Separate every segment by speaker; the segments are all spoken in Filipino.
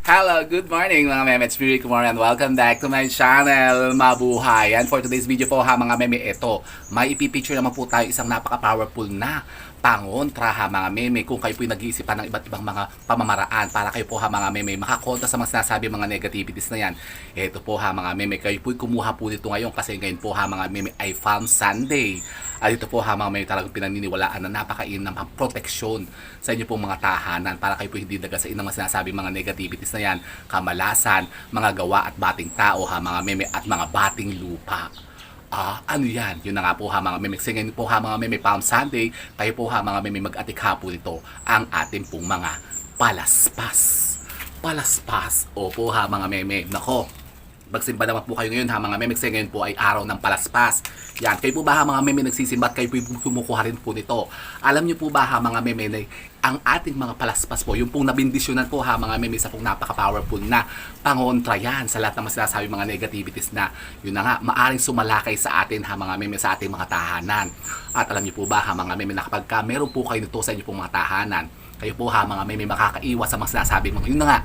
Speaker 1: Hello, good morning mga meme. It's Miri Kumar and welcome back to my channel, Mabuhay. And for today's video po ha mga meme, ito, may ipipicture naman po tayo isang napaka-powerful na pangontra ha mga meme kung kayo po nag-iisipan ng iba't ibang mga pamamaraan para kayo po ha mga meme makakontra sa mga sinasabi mga negativities na yan. Ito po ha mga meme, kayo po kumuha po dito ngayon kasi ngayon po ha mga meme ay Farm Sunday. At ito po ha mga meme talagang pinaniniwalaan na napakain ng proteksyon sa inyo pong mga tahanan para kayo po hindi daga sa inang mga sinasabi mga negativities na yan, kamalasan, mga gawa at bating tao ha mga meme at mga bating lupa. Ah, ano yan? Yun na nga po ha mga meme. Kasi ngayon po ha mga meme, Palm Sunday, kayo po ha mga meme mag-atikha po nito ang ating pong mga palaspas. Palaspas. Opo ha mga meme. Nako, magsimba naman po kayo ngayon ha mga meme kasi ngayon po ay araw ng palaspas. Yan, kayo po ba ha mga meme nagsisimba at kayo po kumukuha rin po nito. Alam niyo po ba ha mga meme na ang ating mga palaspas po, yung pong nabindisyonan po ha mga meme sa pong napaka-powerful na pangontra yan sa lahat ng sinasabi mga negativities na yun na nga, maaring sumalakay sa atin ha mga meme sa ating mga tahanan. At alam niyo po ba ha mga meme na kapag ka meron po kayo nito sa inyo pong mga tahanan, kayo po ha mga meme makakaiwas sa mga sinasabi mga yun na nga,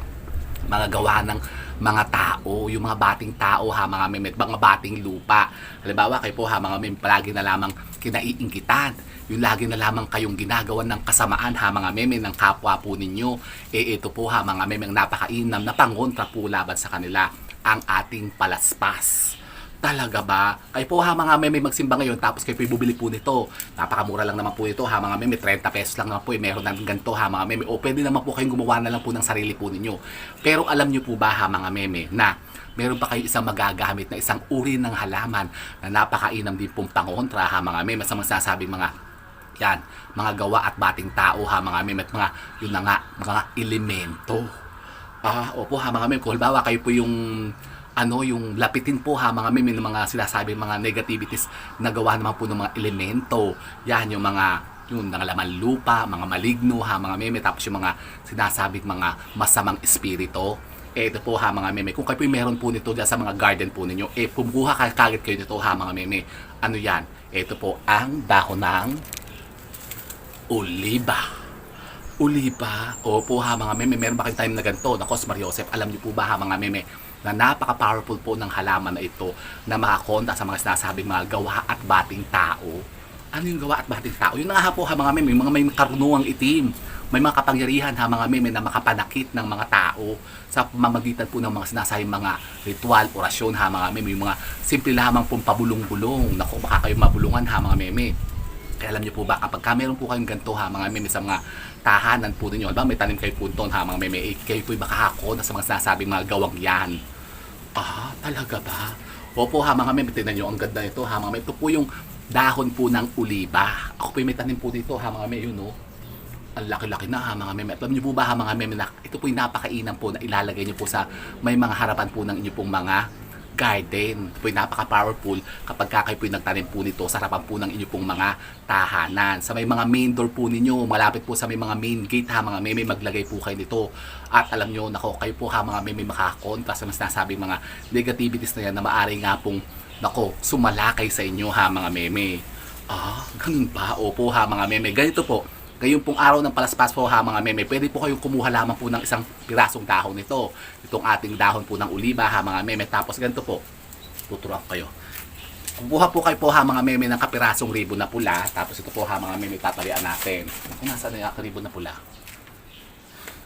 Speaker 1: mga gawa ng mga tao, yung mga bating tao ha, mga meme, mga bating lupa. Halimbawa, kayo po ha, mga meme, palagi na lamang kinaiingkitan. Yung lagi na lamang kayong ginagawa ng kasamaan ha, mga meme, ng kapwa po ninyo. Eh, ito po ha, mga meme, ang napakainam na pangontra po laban sa kanila, ang ating palaspas. Talaga ba? Kayo po ha mga meme magsimba ngayon tapos kayo po bubili po nito. Napakamura lang naman po ito ha mga meme. 30 pesos lang naman po eh. Meron ng ganito ha mga meme. O pwede naman po kayong gumawa na lang po ng sarili po ninyo. Pero alam nyo po ba ha mga meme na meron pa kayo isang magagamit na isang uri ng halaman na napakainam din pong pangontra ha mga meme sa mga sasabing mga yan, mga gawa at bating tao ha mga meme at mga yun na nga, mga elemento. Ah, opo ha mga meme. Kung halimbawa kayo po yung ano yung lapitin po ha mga meme ng mga sinasabi mga negativities na gawa naman po ng mga elemento. Yan yung mga yung nangalaman lupa, mga maligno ha mga meme tapos yung mga sinasabing mga masamang espiritu. Eh, ito po ha mga meme. Kung kayo po meron po nito dyan sa mga garden po ninyo, eh kumuha ka kagad kayo nito ha mga meme. Ano yan? Ito po ang dahon ng oliba. Oliba. Opo ha mga meme. Meron ba kayong time na ganito? Nako, Mario Joseph, alam niyo po ba ha mga meme na napaka-powerful po ng halaman na ito na makakonta sa mga sinasabing mga gawa at bating tao. Ano yung gawa at bating tao? Yun na po ha mga meme, mga may karunungang itim. May mga kapangyarihan ha mga meme na makapanakit ng mga tao sa pamamagitan po ng mga sinasabing mga ritual, orasyon ha mga meme. Yung mga simple lamang pong pabulong-bulong. Naku, baka kayo mabulungan ha mga meme. Kaya alam niyo po ba, kapag ka meron po kayong ganito ha, mga meme sa mga tahanan po ninyo, ba may tanim kayo po doon ha, mga meme, eh, kayo po makakakon sa mga sinasabing mga gawang yan. Ah, talaga ba? Opo ha, mga meme, tingnan nyo, ang ganda nito ha, mga meme. Ito po yung dahon po ng uliba. Ako po yung may tanim po dito ha, mga meme, yun no. Ang laki-laki na ha, mga meme. Alam niyo po ba ha, mga meme, na ito po yung napakainam po na ilalagay niyo po sa may mga harapan po ng inyo pong mga garden. Po napaka-powerful kapag ka kayo po nagtanim po nito sa harapan po ng inyo pong mga tahanan. Sa may mga main door po ninyo, malapit po sa may mga main gate ha, mga meme, maglagay po kayo nito. At alam nyo, nako, kayo po ha, mga meme, makakontra sa mas nasabing mga negativities na yan na maaari nga pong, nako, sumalakay sa inyo ha, mga meme. Ah, ganun ba? Opo ha, mga meme. Ganito po, Ngayong pong araw ng palaspas po ha mga meme, pwede po kayong kumuha lamang po ng isang pirasong dahon nito. Itong ating dahon po ng uliba ha mga meme. Tapos ganito po, tuturuan kayo. Kumuha po kayo po ha mga meme ng kapirasong ribbon na pula. Tapos ito po ha mga meme, tatalian natin. Kung nasaan na yung ribbon na pula?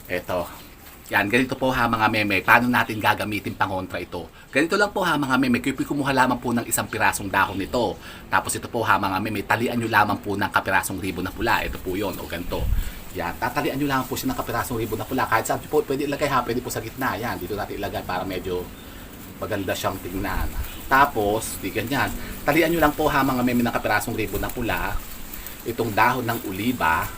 Speaker 1: Ito. Yan, ganito po ha mga meme. Paano natin gagamitin pangontra ito? Ganito lang po ha mga meme. Kayo po kumuha lamang po ng isang pirasong dahon nito. Tapos ito po ha mga meme. Talian nyo lamang po ng kapirasong ribbon na pula. Ito po yon o ganito. Yan, tatalian nyo lamang po siya ng kapirasong ribbon na pula. Kahit saan po pwede ilagay ha. Pwede po sa gitna. Yan, dito natin ilagay para medyo maganda siyang tingnan. Tapos, di ganyan. Talian nyo lang po ha mga meme ng kapirasong ribbon na pula. Itong dahon ng uliba.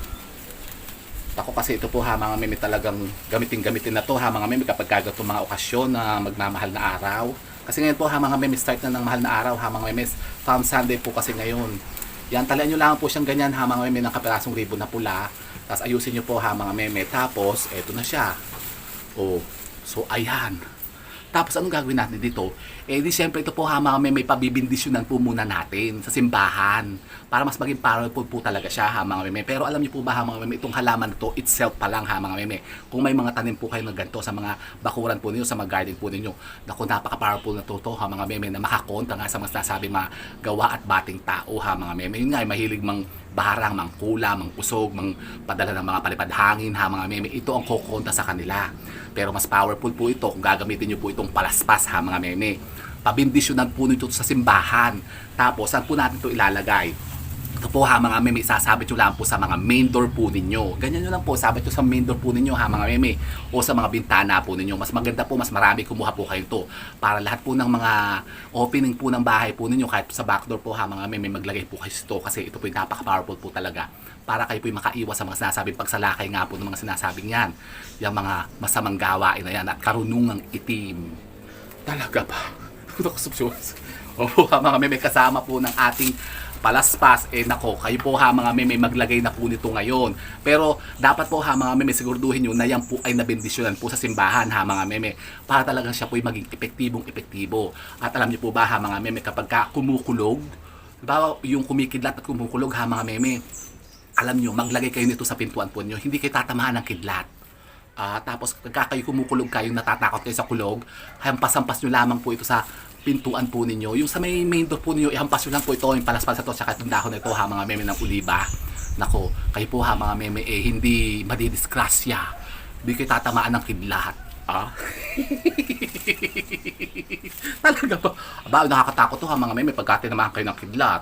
Speaker 1: Ako kasi ito po ha mga meme talagang gamitin-gamitin na to ha mga meme kapag gagato mga okasyon na magmamahal na araw. Kasi ngayon po ha mga meme start na ng mahal na araw ha mga meme. Palm Sunday po kasi ngayon. Yan talian nyo lang po siyang ganyan ha mga meme ng kapirasong ribbon na pula. Tapos ayusin nyo po ha mga meme. Tapos eto na siya. Oh, so ayan. Tapos anong gagawin natin dito? Eh di siyempre ito po ha mga meme, may pabibindisyonan po muna natin sa simbahan para mas maging powerful po talaga siya ha mga meme. Pero alam niyo po ba ha mga meme, itong halaman to itself pa lang ha mga meme. Kung may mga tanim po kayo na ganito sa mga bakuran po ninyo, sa mga garden po ninyo, naku napaka-powerful na to, to ha mga meme na makakontra nga sa mga sinasabi mga gawa at bating tao ha mga meme. Yun nga, ay mahilig mang barang, mang kula, mang usog, mang padala ng mga palipad hangin ha mga meme. Ito ang kukontra sa kanila. Pero mas powerful po ito kung gagamitin nyo po itong palaspas ha mga meme. Pabindisyonan po nito sa simbahan. Tapos saan po natin ito ilalagay? Ito po ha mga meme, isasabit nyo lang po sa mga main door po ninyo. Ganyan nyo lang po, sabit nyo sa main door po ninyo ha mga meme. O sa mga bintana po ninyo. Mas maganda po, mas marami kumuha po kayo to. Para lahat po ng mga opening po ng bahay po ninyo, kahit sa back door po ha mga meme, maglagay po kayo ito. Kasi ito po yung napaka-powerful po talaga. Para kayo po yung makaiwas sa mga sinasabing pagsalakay nga po ng mga sinasabing yan. Yung mga masamang gawain na yan at karunungang itim. Talaga ba? Opo mga meme, kasama po ng ating palaspas. Eh nako, kayo po ha mga meme, maglagay na po nito ngayon. Pero dapat po ha mga meme, siguraduhin nyo na yan po ay nabendisyonan po sa simbahan ha mga meme. Para talagang siya po ay maging epektibong epektibo. At alam niyo po ba ha mga meme, kapag ka kumukulog, Diba, yung kumikidlat at kumukulog ha mga meme, alam nyo, maglagay kayo nito sa pintuan po nyo, hindi kayo tatamaan ng kidlat. Ah, tapos pagka kayo kumukulog kayo, natatakot kayo sa kulog, hampas-hampas nyo lamang po ito sa pintuan po ninyo. Yung sa may main door po ninyo, ihampas lang po ito, yung palaspas ito, tsaka itong dahon ito ha, mga meme ng uliba. Nako, kayo po ha, mga meme, eh, hindi madidisgrasya. Hindi kayo tatamaan ng kidlat. Ah? Talaga ba? Aba, nakakatakot to ha, mga meme, pagka tinamaan kayo ng kidlat,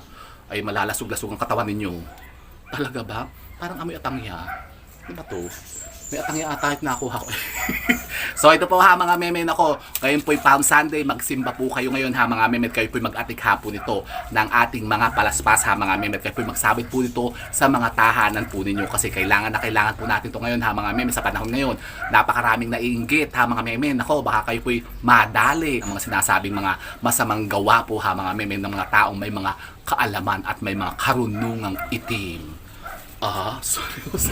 Speaker 1: ay malalasog-lasog ang katawan ninyo. Talaga ba? Parang amoy atangya. Ano ba to? May atangya ata at nakuha ko. so ito po ha mga meme nako. Ngayon po Palm Sunday. Magsimba po kayo ngayon ha mga meme. Kayo po mag-atik hapon ito ng ating mga palaspas ha mga meme. Kayo po magsabit po nito sa mga tahanan po ninyo. Kasi kailangan na kailangan po natin to ngayon ha mga meme sa panahon ngayon. Napakaraming naiinggit ha mga meme. Nako baka kayo po madali ang mga sinasabing mga masamang gawa po ha mga meme ng mga taong may mga kaalaman at may mga karunungang itim. Ah, seryoso.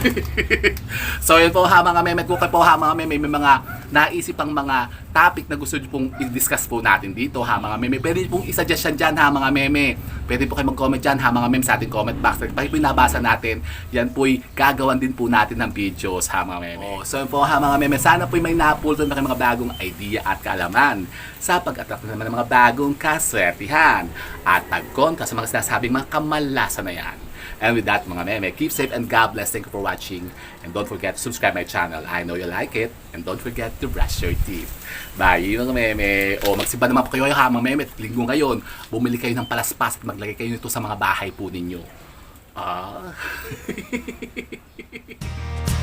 Speaker 1: so yun po ha mga meme, kung kayo po ha mga meme, may mga naisip pang mga topic na gusto nyo pong i-discuss po natin dito ha mga meme. Pwede nyo pong isa-suggest yan dyan ha mga meme. Pwede po kayo mag-comment dyan ha mga meme sa ating comment box. Pag po yung nabasa natin, yan po'y gagawan din po natin ng videos ha mga meme. Oh, so po ha mga meme, sana po'y may napulton na kayo mga bagong idea at kaalaman sa pag-attract naman ng mga bagong kaswertihan at pagkontra sa mga sinasabing mga kamalasan na yan. And with that, mga meme, keep safe and God bless. Thank you for watching. And don't forget to subscribe my channel. I know you like it. And don't forget to brush your teeth. Bye, mga meme. O, magsimba naman po kayo ha, mga meme. Linggo ngayon, bumili kayo ng palaspas at maglagay kayo nito sa mga bahay po ninyo. Ah.